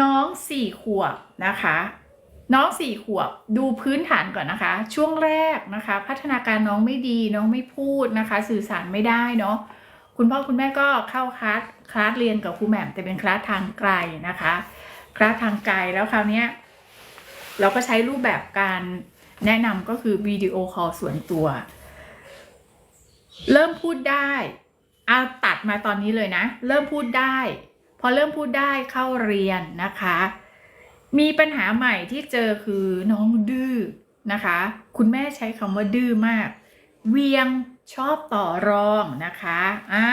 น้องสี่ขวบนะคะ น้องสี่ขวบดูพื้นฐานก่อนนะคะ ช่วงแรกนะคะ พัฒนาการน้องไม่ดีน้องไม่พูดนะคะ สื่อสารไม่ได้เนาะคุณพ่อคุณแม่ก็เข้าคลาสคลาสเรียนกับครูแหม่มแต่เป็นคลาสทางไกลนะคะคลาสทางไกลแล้วคราวนี้เราก็ใช้รูปแบบการแนะนำก็คือวิดีโอคอลส่วนตัว เริ่มพูดได้เอาตัดมาตอนนี้เลยนะ เริ่มพูดได้ อเริ่มพูดได้เข้าเรียนนะคะ มีปัญหาใหม่ที่เจอคือน้องดื้อนะคะ คุณแม่ใช้คำว่าดื้อมาก เวียงชอบต่อรองนะคะอ่า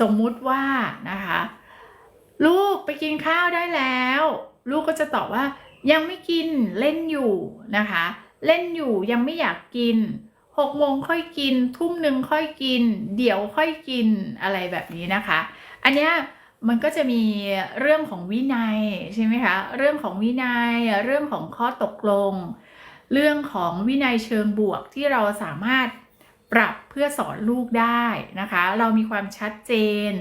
สมมุติว่านะคะ ลูกไปกินข้าวได้แล้ว ลูกก็จะตอบว่า ยังไม่กินเล่นอยู่นะคะ เล่นอยู่ยังไม่อยากกินหกโมงค่อยกิน ทุ่มหนึ่งค่อยกิน เดี๋ยวค่อยกินอะไรแบบนี้นะคะ อันเนี้ย มันก็จะมีเรื่องของวินัยใช่ไหมคะ เรื่องของวินัย เรื่องของข้อตกลง เรื่องของวินัยเชิงบวกที่เราสามารถปรับเพื่อสอนลูกได้นะคะ เรามีความชัดเจน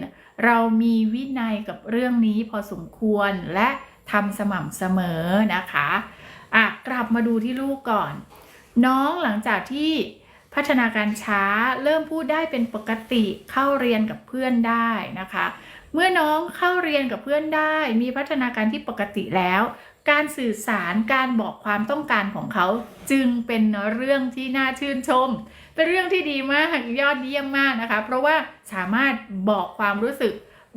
เรามีวินัยกับเรื่องนี้พอสมควรและทำสม่ำเสมอนะคะอะกลับมาดูที่ลูกก่อน น้องหลังจากที่ พัฒนาการช้าเริ่มพูดได้เป็นปกติเข้าเรียนกับเพื่อนได้นะคะ เมื่อน้องเข้าเรียนกับเพื่อนได้ มีพัฒนาการที่ปกติแล้ว การสื่อสารการบอกความต้องการของเขา จึงเป็นเรื่องที่น่าชื่นชม เป็นเรื่องที่ดีมากยอดเยี่ยมมากนะคะ เพราะว่าสามารถบอกความรู้สึก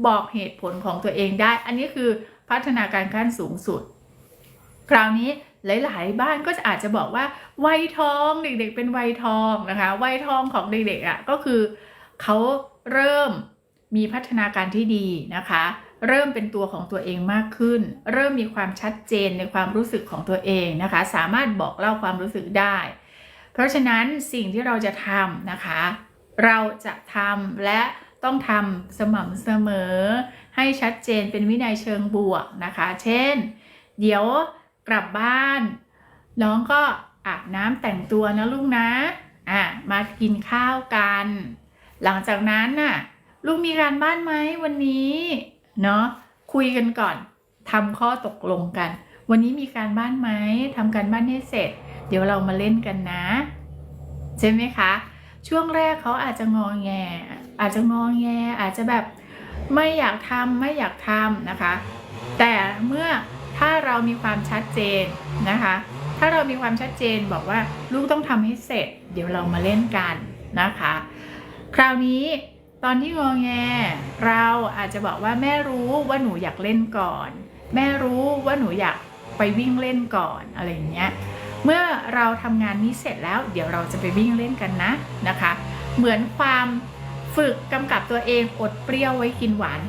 บอกเหตุผลของตัวเองได้ อันนี้คือพัฒนาการขั้นสูงสุด คราวนี้ หลาย ๆ บ้านก็จะอาจจะบอกว่าวัยทองเด็กๆ เป็นวัยทองนะคะวัยทองของเด็กๆอะก็คือเขาเริ่มมีพัฒนาการที่ดีนะคะ เริ่มเป็นตัวของตัวเองมากขึ้น เริ่มมีความชัดเจนในความรู้สึกของตัวเองนะคะ สามารถบอกเล่าความรู้สึกได้ เพราะฉะนั้นสิ่งที่เราจะทำนะคะ เราจะทำและต้องทำสม่ำเสมอ ให้ชัดเจนเป็นวินัยเชิงบวกนะคะ เช่น เดี๋ยว กลับบ้าน น้องก็อาบน้ำแต่งตัวนะลูกนะ อะมากินข้าวกัน หลังจากนั้นน่ะ ลูกมีการบ้านไหมวันนี้ เนาะคุยกันก่อนทำข้อตกลงกัน วันนี้มีการบ้านไหมทำการบ้านให้เสร็จ เดี๋ยวเรามาเล่นกันนะ ใช่ไหมคะ ช่วงแรกเขาอาจจะงอแง อาจจะงอแงอาจจะแบบไม่อยากทำไม่อยากทำนะคะ แต่เมื่อ มีความชัดเจนนะคะ ถ้าเรามีความชัดเจนบอกว่าลูกต้องทำให้เสร็จ เดี๋ยวเรามาเล่นกันนะคะ คราวนี้ตอนที่งอแงเราอาจจะบอกว่าแม่รู้ว่าหนูอยากเล่นก่อน แม่รู้ว่าหนูอยากไปวิ่งเล่นก่อนอะไรอย่างเงี้ยเมื่อเราทำงานนี้เสร็จแล้ว เดี๋ยวเราจะไปวิ่งเล่นกันนะนะคะ เหมือนความฝึกกำกับตัวเองอดเปรี้ยวไว้กินหวาน